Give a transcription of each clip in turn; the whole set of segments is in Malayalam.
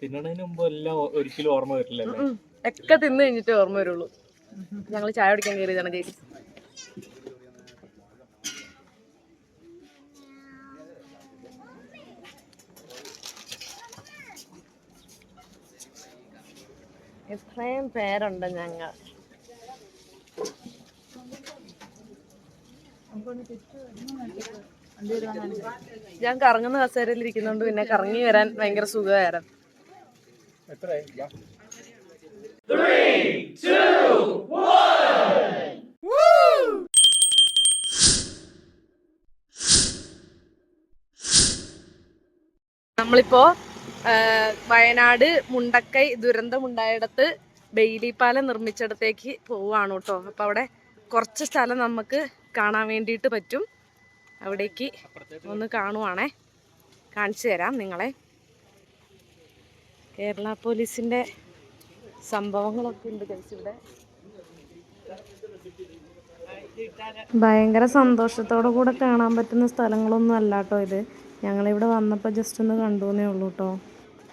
തിന്നണതിന് മുമ്പ് എല്ലാം ഒരിക്കലും ഓർമ്മ വരില്ലല്ലേ. ഒക്കെ തിന്നു കഴിഞ്ഞിട്ട് ഓർമ്മ വരുള്ളൂ. ഞങ്ങൾ ചായ കുടിക്കാൻ കയറിയതാണ് ചേച്ചി എത്രയും പേരുണ്ട് ഞങ്ങൾ. ഞാൻ കറങ്ങുന്ന കസേരയിൽ ഇരിക്കുന്നോണ്ട് പിന്നെ കറങ്ങി വരാൻ ഭയങ്കര സുഖമായിരുന്നു നമ്മളിപ്പോ വയനാട് മുണ്ടക്കൈ ദുരന്തമുണ്ടായിടത്ത് ബെയിലി പാലം നിർമ്മിച്ചിടത്തേക്ക് പോവാണ് കേട്ടോ അപ്പൊ അവിടെ കുറച്ച് സ്ഥലം നമുക്ക് കാണാൻ വേണ്ടിയിട്ട് പറ്റും. അവിടേക്ക് ഒന്ന് കാണുവാണേ. കാണിച്ചു തരാം നിങ്ങളെ. കേരള പോലീസിന്റെ സംഭവങ്ങളൊക്കെ ഉണ്ട് കഴിച്ചിവിടെ ഭയങ്കര സന്തോഷത്തോടു കൂടെ കാണാൻ പറ്റുന്ന സ്ഥലങ്ങളൊന്നും അല്ല കേട്ടോ ഇത്. ഞങ്ങളിവിടെ വന്നപ്പോൾ ജസ്റ്റ് ഒന്ന് കണ്ടുവന്നേ ഉള്ളൂ കേട്ടോ.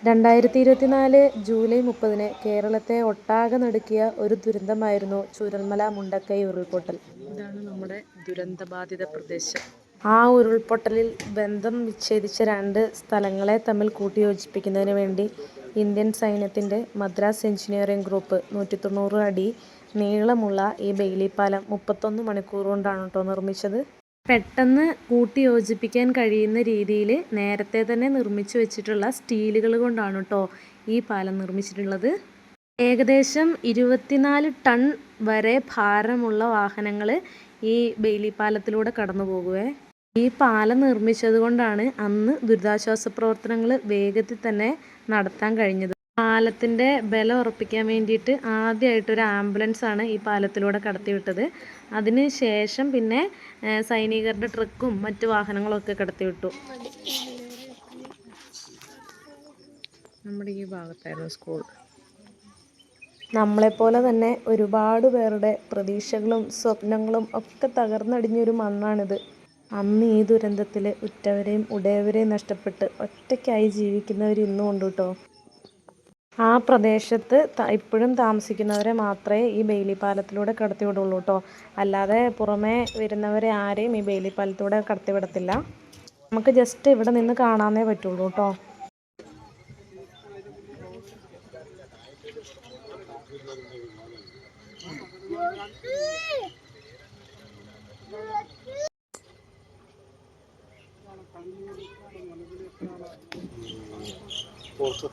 രണ്ടായിരത്തി ഇരുപത്തിനാല് ജൂലൈ മുപ്പതിന് കേരളത്തെ ഒട്ടാകെ നടുക്കിയ ഒരു ദുരന്തമായിരുന്നു ചുരൽമല മുണ്ടക്കൈ ഉരുൾപൊട്ടൽ. ഇതാണ് നമ്മുടെ ദുരന്തബാധിത പ്രദേശം. ആ ഉരുൾപൊട്ടലിൽ ബന്ധം വിച്ഛേദിച്ച രണ്ട് സ്ഥലങ്ങളെ തമ്മിൽ കൂട്ടിയോജിപ്പിക്കുന്നതിന് വേണ്ടി ഇന്ത്യൻ സൈന്യത്തിന്റെ മദ്രാസ് എഞ്ചിനീയറിംഗ് ഗ്രൂപ്പ് നൂറ്റി തൊണ്ണൂറ് അടി നീളമുള്ള ഈ ബെയിലി പാലം മുപ്പത്തൊന്ന് മണിക്കൂർ കൊണ്ടാണ് കേട്ടോ നിർമ്മിച്ചത്. പെട്ടെന്ന് കൂട്ടിയോജിപ്പിക്കാൻ കഴിയുന്ന രീതിയിൽ നേരത്തെ തന്നെ നിർമ്മിച്ചു വെച്ചിട്ടുള്ള സ്റ്റീലുകൾ കൊണ്ടാണ് കേട്ടോ ഈ പാലം നിർമ്മിച്ചിട്ടുള്ളത്. ഏകദേശം ഇരുപത്തിനാല് ടൺ വരെ ഭാരമുള്ള വാഹനങ്ങൾ ഈ ബെയിലി പാലത്തിലൂടെ കടന്നു പോകുവേ. ഈ പാലം നിർമ്മിച്ചത് കൊണ്ടാണ് അന്ന് ദുരിതാശ്വാസ പ്രവർത്തനങ്ങൾ വേഗത്തിൽ തന്നെ നടത്താൻ കഴിഞ്ഞത്. പാലത്തിന്റെ ബലം ഉറപ്പിക്കാൻ വേണ്ടിയിട്ട് ആദ്യമായിട്ട് ഒരു ആംബുലൻസ് ആണ് ഈ പാലത്തിലൂടെ കടത്തിവിട്ടത്. അതിന് ശേഷം പിന്നെ സൈനികരുടെ ട്രക്കും മറ്റു വാഹനങ്ങളൊക്കെ കടത്തിവിട്ടു. നമ്മുടെ ഈ ഭാഗത്തായിരുന്നു സ്കൂൾ. നമ്മളെപ്പോലെ തന്നെ ഒരുപാട് പേരുടെ പ്രതീക്ഷകളും സ്വപ്നങ്ങളും ഒക്കെ തകർന്നടിഞ്ഞൊരു മണ്ണാണിത്. അന്ന് ഈ ദുരന്തത്തിൽ ഉറ്റവരെയും ഉടയവരെയും നഷ്ടപ്പെട്ട് ഒറ്റയ്ക്കായി ജീവിക്കുന്നവർ ഇന്നും ഉണ്ട് കേട്ടോ ആ പ്രദേശത്ത് ഇപ്പോഴും താമസിക്കുന്നവരെ മാത്രമേ ഈ ബെയിലി പാലത്തിലൂടെ കടത്തിവിടുള്ളൂ കേട്ടോ അല്ലാതെ പുറമേ വരുന്നവരെ ആരെയും ഈ ബെയിലി പാലത്തിലൂടെ കടത്തിവിടത്തില്ല. നമുക്ക് ജസ്റ്റ് ഇവിടെ നിന്ന് കാണാനേ പറ്റുള്ളൂ കേട്ടോ Porta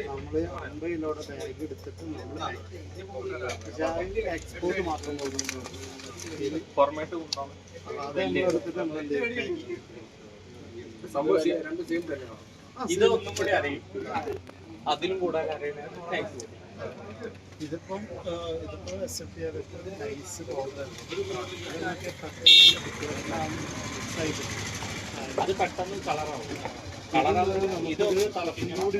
നമ്മൾ അൻപത് കിലോയുടെ ബാഗ് എടുത്തിട്ട് നമ്മൾ എക്സ്പോർട്ട് മാത്രം ഇത് ഒന്നും കൂടി അറിയും അതിലും കൂടാതെ അറിയണേ. ഇതിപ്പം ആ, ഇതിപ്പോ S F T nice powder side അത് പെട്ടെന്ന് കളറാവും. തിളപ്പിക്കണം.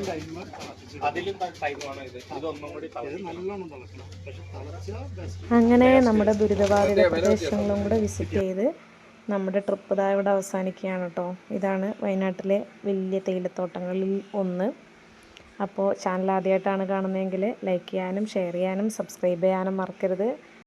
അതിലും ടൈമാണ് ഇത്. ഇതൊന്നും കൂടി അങ്ങനെ നമ്മുടെ ദുരിതബാധിത പ്രദേശങ്ങളും കൂടെ വിസിറ്റ് ചെയ്ത് നമ്മുടെ ട്രിപ്പ് ഇതാ ഇവിടെ അവസാനിക്കുകയാണ് കേട്ടോ ഇതാണ് വയനാട്ടിലെ വലിയ തേയിലത്തോട്ടങ്ങളിൽ ഒന്ന്. അപ്പോൾ ചാനൽ ആദ്യമായിട്ടാണ് കാണുന്നതെങ്കിൽ ലൈക്ക് ചെയ്യാനും ഷെയർ ചെയ്യാനും സബ്സ്ക്രൈബ് ചെയ്യാനും മറക്കരുത്.